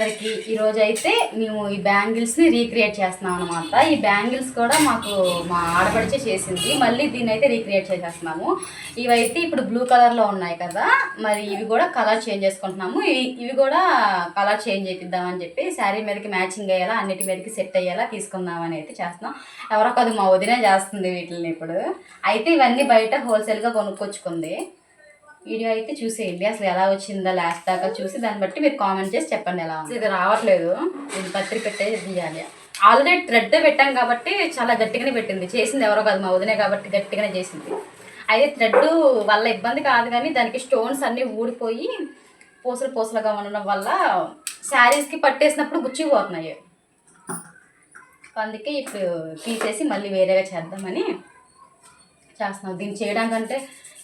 అందరికి ఈరోజు అయితే మేము ఈ బ్యాంగిల్స్ని రీక్రియేట్ చేస్తున్నాం అనమాట ఈ బ్యాంగిల్స్ కూడా మాకు మా ఆడపడిచే చేసింది. మళ్ళీ దీన్ని అయితే రీక్రియేట్ చేసేస్తున్నాము. ఇవైతే ఇప్పుడు బ్లూ కలర్లో ఉన్నాయి కదా. మరి ఇవి కూడా కలర్ చేంజ్ చేసుకుంటున్నాము. ఇవి- ఇవి కూడా కలర్ చేంజ్ చేపిద్దామని చెప్పి శారీ మీదకి మ్యాచింగ్ అయ్యేలా అన్నిటి మీదకి సెట్ అయ్యేలా తీసుకుందామని అయితే చేస్తున్నాం. ఎవరో కాదు మా వదినే చేస్తుంది వీటిని ఇప్పుడు. అయితే ఇవన్నీ బయట హోల్సేల్గా కొనుక్కొచ్చుకుంది. వీడియో అయితే చూసేయండి. అసలు ఎలా వచ్చిందో లాస్ట్ దాకా చూసి దాన్ని బట్టి మీరు కామెంట్ చేసి చెప్పండి ఎలా ఉంది. ఇది రావట్లేదు. ఇది పత్రి పెట్టే తీయాలి. ఆల్రెడీ థ్రెడ్ పెట్టాం కాబట్టి చాలా గట్టిగానే పెట్టింది. చేసింది ఎవరో కాదు మా వదినే కాబట్టి గట్టిగానే చేసింది. అయితే థ్రెడ్ వల్ల ఇబ్బంది కాదు కానీ దానికి స్టోన్స్ అన్నీ ఊడిపోయి పూసలు పూసలుగా ఉండడం వల్ల శారీస్కి పట్టేసినప్పుడు గుచ్చిపోతున్నాయి అందుకే ఇప్పుడు తీసేసి మళ్ళీ వేరేగా చేద్దామని చేస్తున్నాం. దీన్ని చేయడానికంటే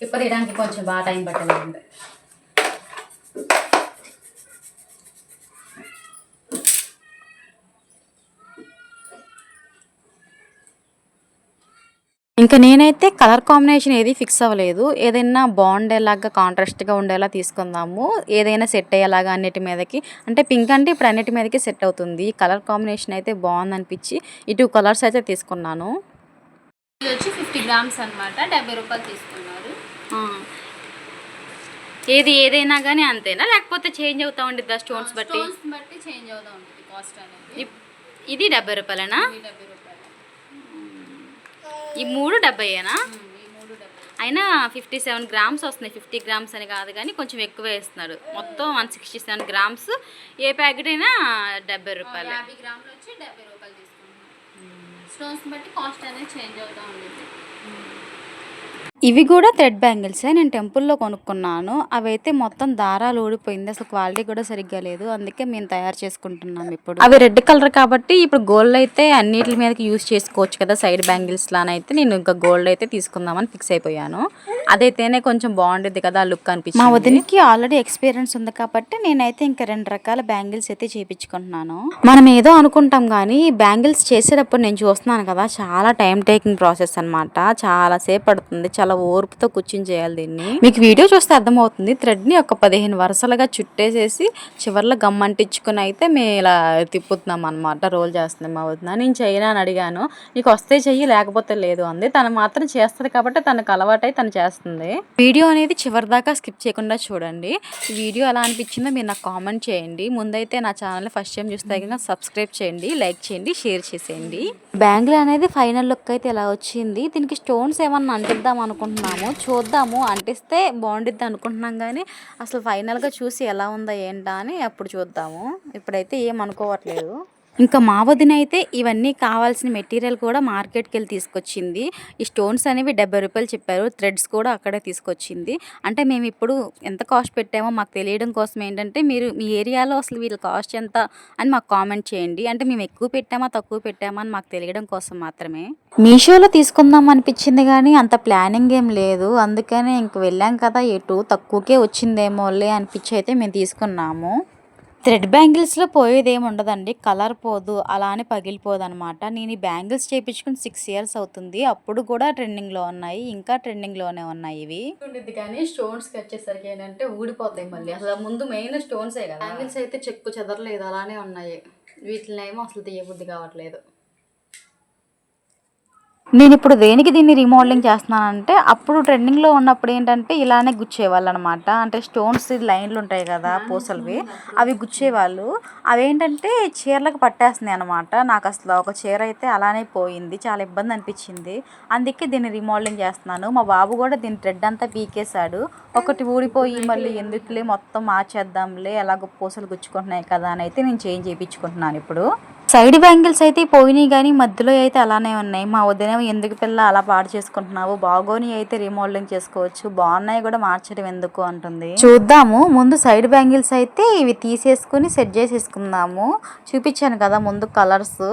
ఇప్పుడు తీయడానికి కొంచెం బాగా టైం పట్టలేదు ఇంకా నేనైతే కలర్ కాంబినేషన్ ఏది ఫిక్స్ అవ్వలేదు. ఏదైనా బాగుండేలాగా కాంట్రాస్ట్గా ఉండేలా తీసుకుందాము. ఏదైనా సెట్ అయ్యేలాగా అన్నిటి మీదకి. అంటే పింక్ అంటే ఇప్పుడు అన్నిటి మీదకి సెట్ అవుతుంది. కలర్ కాంబినేషన్ అయితే బాగుంది అనిపించి ఈ టూ కలర్స్ అయితే తీసుకున్నాను. వచ్చి ఫిఫ్టీ గ్రామ్స్ అన్నమాట. డెబ్బై రూపాయలు తీసుకున్నారు ఏది ఏదైనా కానీ అంతేనా? లేకపోతే చేంజ్ అవుతా ఉండిద్దా స్టోన్స్ బట్టి? స్టోన్స్ బట్టి చేంజ్ అవుతూ ఉంటుంది కాస్ట్ అనేది. ఇప్- ఇది డెబ్బై రూపాయలేనా? ఈ మూడు డెబ్బైయేనా? అయినా ఫిఫ్టీ సెవెన్ గ్రామ్స్ వస్తున్నాయి. ఫిఫ్టీ గ్రామ్స్ అని కాదు కానీ కొంచెం ఎక్కువ వేస్తున్నాడు మొత్తం వన్ సిక్స్టీ సెవెన్ గ్రామ్స్. ఏ ప్యాకెట్ అయినా డెబ్బై రూపాయలు. స్టోన్స్ బట్టి కాస్ట్ అనేది చేంజ్ అవుతూ ఉంటుంది ఇవి కూడా థ్రెడ్ బ్యాంగిల్సే నేను టెంపుల్లో కొనుక్కున్నాను. అవైతే మొత్తం దారాలు ఊడిపోయింది. అసలు క్వాలిటీ కూడా సరిగ్గా లేదు. అందుకే మేము తయారు చేసుకుంటున్నాం ఇప్పుడు. అవి రెడ్ కలర్ కాబట్టి ఇప్పుడు గోల్డ్ అయితే అన్నిటి మీదకి యూస్ చేసుకోవచ్చు కదా. సైడ్ బ్యాంగిల్స్ లానైతే నేను ఇంకా గోల్డ్ అయితే తీసుకుందామని ఫిక్స్ అయిపోయాను. అదైతేనే కొంచెం బాగుండేది కదా ఆ లుక్ అనిపించింది. మా వదినికి ఆల్రెడీ ఎక్స్పీరియన్స్ ఉంది కాబట్టి నేనైతే ఇంకా రెండు రకాల బ్యాంగిల్స్ అయితే చేపించుకుంటున్నాను. మనం ఏదో అనుకుంటాం కానీ బ్యాంగిల్స్ చేసేటప్పుడు నేను చూస్తున్నాను కదా చాలా టైం టేకింగ్ ప్రాసెస్ అన్నమాట. చాలా సేపు పడుతుంది చాలా ఓర్పుతో కూర్చుని చేయాలి దీన్ని. మీకు వీడియో చూస్తే అర్థమవుతుంది థ్రెడ్ని ఒక పదిహేను వరుసలుగా చుట్టేసేసి చివర్లో గమ్ అంటించుకుని అయితే మేము ఇలా తిప్పుతున్నాం అనమాట రోల్ చేస్తున్నాం మా వదిన. నేను చేయను అని అడిగాను నీకు వస్తే చెయ్యి లేకపోతే లేదు అంది. తను మాత్రం చేస్తుంది కాబట్టి తనకు అలవాటై తను చేస్తుంది. వీడియో అనేది చివరి దాకా స్కిప్ చేయకుండా చూడండి. వీడియో ఎలా అనిపించిందో మీరు నాకు కామెంట్ చేయండి. ముందైతే నా ఛానల్ ఫస్ట్ టైం చూస్తే కనుక సబ్స్క్రైబ్ చేయండి లైక్ చేయండి షేర్ చేసేయండి. బ్యాంగిల్ అనేది ఫైనల్ లుక్ అయితే ఇలా వచ్చింది? దీనికి స్టోన్స్ ఏమన్నా అంటిద్దాం అనుకుంటున్నాము? చూద్దాము. అంటిస్తే బాగుండిద్ది అనుకుంటున్నాం కానీ అసలు ఫైనల్గా చూసి ఎలా ఉందా ఏంటా అని అప్పుడు చూద్దాము. ఇప్పుడైతే ఏం అనుకోవట్లేదు. ఇంకా మా వదిన అయితే ఇవన్నీ కావాల్సిన మెటీరియల్ కూడా మార్కెట్కి వెళ్ళి తీసుకొచ్చింది. ఈ స్టోన్స్ అనేవి డెబ్బై రూపాయలు చెప్పారు. థ్రెడ్స్ కూడా అక్కడే తీసుకొచ్చింది. అంటే మేము ఇప్పుడు ఎంత కాస్ట్ పెట్టామో మాకు తెలియడం కోసం ఏంటంటే మీరు మీ ఏరియాలో అసలు వీళ్ళ కాస్ట్ ఎంత అని మాకు కామెంట్ చేయండి. అంటే మేము ఎక్కువ పెట్టామా తక్కువ పెట్టామా అని మాకు తెలియడం కోసం మాత్రమే. మీషోలో తీసుకుందాం అనిపించింది కానీ అంత ప్లానింగ్ ఏం లేదు. అందుకనే ఇంక వెళ్ళాం కదా ఎటు తక్కువకే వచ్చిందేమోలే అనిపించి అయితే మేము తీసుకున్నాము. థ్రెడ్ బ్యాంగిల్స్లో పోయేది ఏమి ఉండదండి కలర్ పోదు అలా అని పగిలిపోదు అనమాట నేను ఈ బ్యాంగిల్స్ చేయించుకుని సిక్స్ ఇయర్స్ అవుతుంది. అప్పుడు కూడా ట్రెండింగ్లో ఉన్నాయి. ఇంకా ట్రెండింగ్లోనే ఉన్నాయి ఇవి. ఉండిద్ది కానీ స్టోన్స్కి వచ్చేసరికి ఏంటంటే ఊడిపోతాయి మళ్ళీ. అసలు ముందు మెయిన్ స్టోన్సే కదా. బ్యాంగిల్స్ అయితే చెక్కు చెదరలేదు. అలానే ఉన్నాయి. వీటిని ఏమో అసలు తీయబుద్ధి కావట్లేదు. నేను ఇప్పుడు దేనికి దీన్ని రీమోడలింగ్ చేస్తున్నానంటే అప్పుడు ట్రెండింగ్లో ఉన్నప్పుడు ఏంటంటే ఇలానే గుచ్చేవాళ్ళు అనమాట అంటే స్టోన్స్ లైన్లు ఉంటాయి కదా పూసలవి అవి గుచ్చేవాళ్ళు. అవేంటంటే చీరలకు పట్టేస్తున్నాయి అనమాట నాకు అసలు ఒక చీర అయితే అలానే పోయింది చాలా ఇబ్బంది అనిపించింది. అందుకే దీన్ని రీమోడలింగ్ చేస్తున్నాను. మా బాబు కూడా దీని థ్రెడ్ అంతా పీకేశాడు. ఒకటి ఊడిపోయి మళ్ళీ ఎందుకులే మొత్తం మార్చేద్దాంలే ఎలాగో పూసలు గుచ్చుకుంటున్నాయి కదా అని అయితే నేను చేంజ్ చేయించుకుంటున్నాను ఇప్పుడు. సైడ్ బ్యాంగిల్స్ అయితే పోయినాయి కానీ మధ్యలో అయితే అలానే ఉన్నాయి. మా వదిన ఎందుకు పిల్ల అలా పాడు చేసుకుంటున్నావు? బాగోని అయితే రీమోడలింగ్ చేసుకోవచ్చు. బాగున్నాయి కూడా మార్చడం ఎందుకు? అంటుంది. చూద్దాము. ముందు సైడ్ బ్యాంగిల్స్ అయితే ఇవి తీసేసుకుని సెట్ చేసేసుకుందాము. చూపించాను కదా ముందు కలర్స్.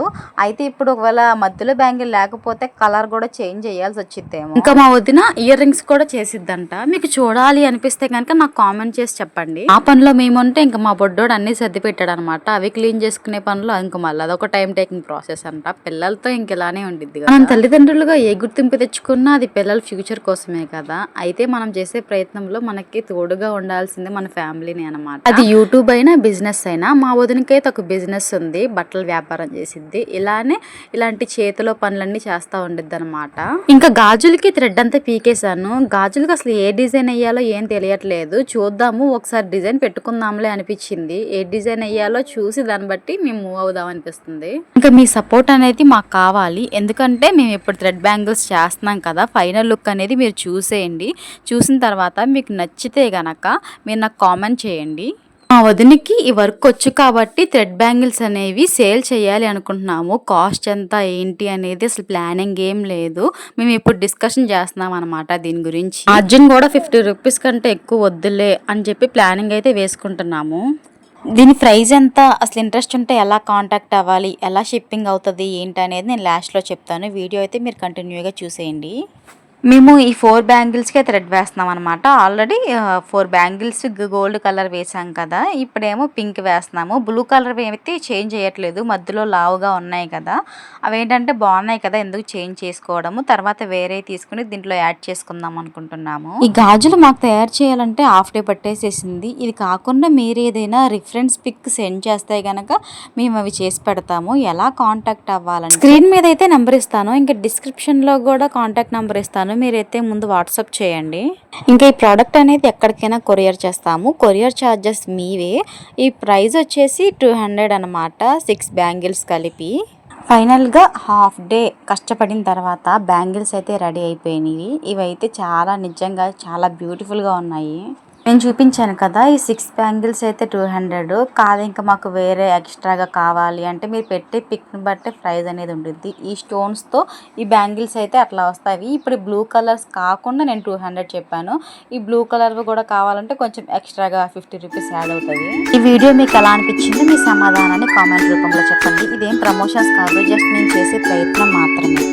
అయితే ఇప్పుడు ఒకవేళ మధ్యలో బ్యాంగిల్ లేకపోతే కలర్ కూడా చేంజ్ చేయాల్సి వచ్చిద్దేమో. ఇంకా మా వదిన ఇయర్ రింగ్స్ కూడా చేసిద్దంట. మీకు చూడాలి అనిపిస్తే కనుక నాకు కామెంట్ చేసి చెప్పండి. ఆ పనిలో మేముంటే ఇంకా మా బొడ్డోడు అన్ని సర్ది పెట్టాడు అనమాట అవి క్లీన్ చేసుకునే పనిలో ఇంకా మళ్ళీ అదొక టైం టేకింగ్ ప్రాసెస్ అంట. పిల్లలతో ఇంకెలానే ఉండిద్ది మనం తల్లిదండ్రులుగా ఏ గుర్తింపు తెచ్చుకున్నా అది పిల్లల ఫ్యూచర్ కోసమే కదా. అయితే మనం చేసే ప్రయత్నంలో మనకి తోడుగా ఉండాల్సింది మన ఫ్యామిలీని అనమాట అది యూట్యూబ్ అయినా బిజినెస్ అయినా మా వదినకైతే ఒక బిజినెస్ ఉంది. బట్టల వ్యాపారం చేసిద్ది. ఇలానే ఇలాంటి చేతిలో పనులన్నీ చేస్తూ ఉండిద్ది అనమాట ఇంకా గాజులకి థ్రెడ్ అంతా పీకేశాను. గాజులకి అసలు ఏ డిజైన్ వేయాలో ఏం తెలియట్లేదు. చూద్దాము. ఒకసారి డిజైన్ పెట్టుకుందాంలే అనిపించింది. ఏ డిజైన్ వేయాలో చూసి దాన్ని బట్టి మేము మూవ్ అవుదాం అనిపిస్తుంది. ఇంకా మీ సపోర్ట్ అనేది మాకు కావాలి. ఎందుకంటే మేము ఇప్పుడు థ్రెడ్ బ్యాంగిల్స్ చేస్తున్నాం కదా ఫైనల్ లుక్ అనేది మీరు చూసేయండి. చూసిన తర్వాత మీకు నచ్చితే గనక మీరు నాకు కామెంట్ చేయండి. మా వదినికి ఈ వర్క్ వచ్చు కాబట్టి థ్రెడ్ బ్యాంగిల్స్ అనేవి సేల్ చేయాలి అనుకుంటున్నాము. కాస్ట్ ఎంత ఏంటి అనేది అసలు ప్లానింగ్ ఏం లేదు. మేము ఇప్పుడు డిస్కషన్ చేస్తున్నాం అనమాట దీని గురించి. అర్జున్ కూడా ఫిఫ్టీ రూపీస్ కంటే ఎక్కువ వద్దులే అని చెప్పి ప్లానింగ్ అయితే వేసుకుంటున్నాము. దీని ప్రైస్ ఎంత? అసలు ఇంట్రెస్ట్ ఉంటే ఎలా కాంటాక్ట్ అవ్వాలి? ఎలా షిప్పింగ్ అవుతుంది? ఏంటి అనేది నేను లాస్ట్లో చెప్తాను. వీడియో అయితే మీరు కంటిన్యూగా చూసేయండి. మేము ఈ ఫోర్ బ్యాంగిల్స్కే థ్రెడ్ వేస్తున్నాం అనమాట already four bangles gold colour వేసాం కదా. ఇప్పుడేమో పింక్ వేస్తున్నాము. బ్లూ కలర్ అయితే చేంజ్ చేయట్లేదు. మధ్యలో లావుగా ఉన్నాయి కదా. అవేంటంటే బాగున్నాయి కదా ఎందుకు చేంజ్ చేసుకోవడము. తర్వాత వేరే తీసుకుని దీంట్లో యాడ్ చేసుకుందాం అనుకుంటున్నాము. ఈ గాజులు మాకు తయారు చేయాలంటే హాఫ్ డే పట్టేసేసింది. ఇది కాకుండా మీరు ఏదైనా రిఫరెన్స్ పిక్ సెండ్ చేస్తే గనక మేము అవి చేసి పెడతాము. ఎలా కాంటాక్ట్ అవ్వాలని స్క్రీన్ మీద అయితే నెంబర్ ఇస్తాను. ఇంకా డిస్క్రిప్షన్లో కూడా కాంటాక్ట్ నెంబర్ ఇస్తాను. మీరైతే ముందు వాట్సాప్ చేయండి. ఇంకా ఈ ప్రోడక్ట్ అనేది ఎక్కడికైనా కొరియర్ చేస్తాము. కొరియర్ ఛార్జెస్ మీవే. ఈ ప్రైస్ వచ్చేసి టూ హండ్రెడ్ అనమాట సిక్స్ బ్యాంగిల్స్ కలిపి. ఫైనల్గా హాఫ్ డే కష్టపడిన తర్వాత బ్యాంగిల్స్ అయితే రెడీ అయిపోయినాయి. ఇవైతే చాలా నిజంగా చాలా బ్యూటిఫుల్గా ఉన్నాయి. నేను చూపించాను కదా ఈ సిక్స్ బ్యాంగిల్స్ అయితే టూ హండ్రెడ్ కాదు ఇంకా మాకు వేరే ఎక్స్ట్రాగా కావాలి అంటే మీరు పెట్టే పిక్ని బట్టే ప్రైస్ అనేది ఉంటుంది ఈ స్టోన్స్తో ఈ బ్యాంగిల్స్ అయితే అట్లా వస్తాయి. ఇప్పుడు బ్లూ కలర్స్ కాకుండా నేను టూ హండ్రెడ్ చెప్పాను. ఈ బ్లూ కలర్ కూడా కావాలంటే కొంచెం ఎక్స్ట్రాగా ఫిఫ్టీ రూపీస్ యాడ్ అవుతుంది ఈ వీడియో మీకు ఎలా అనిపించింది? మీ సమాధానాన్ని కామెంట్ రూపంలో చెప్పండి. ఇదేం ప్రమోషన్స్ కాదు జస్ట్ నేను చేసే ప్రయత్నం మాత్రమే.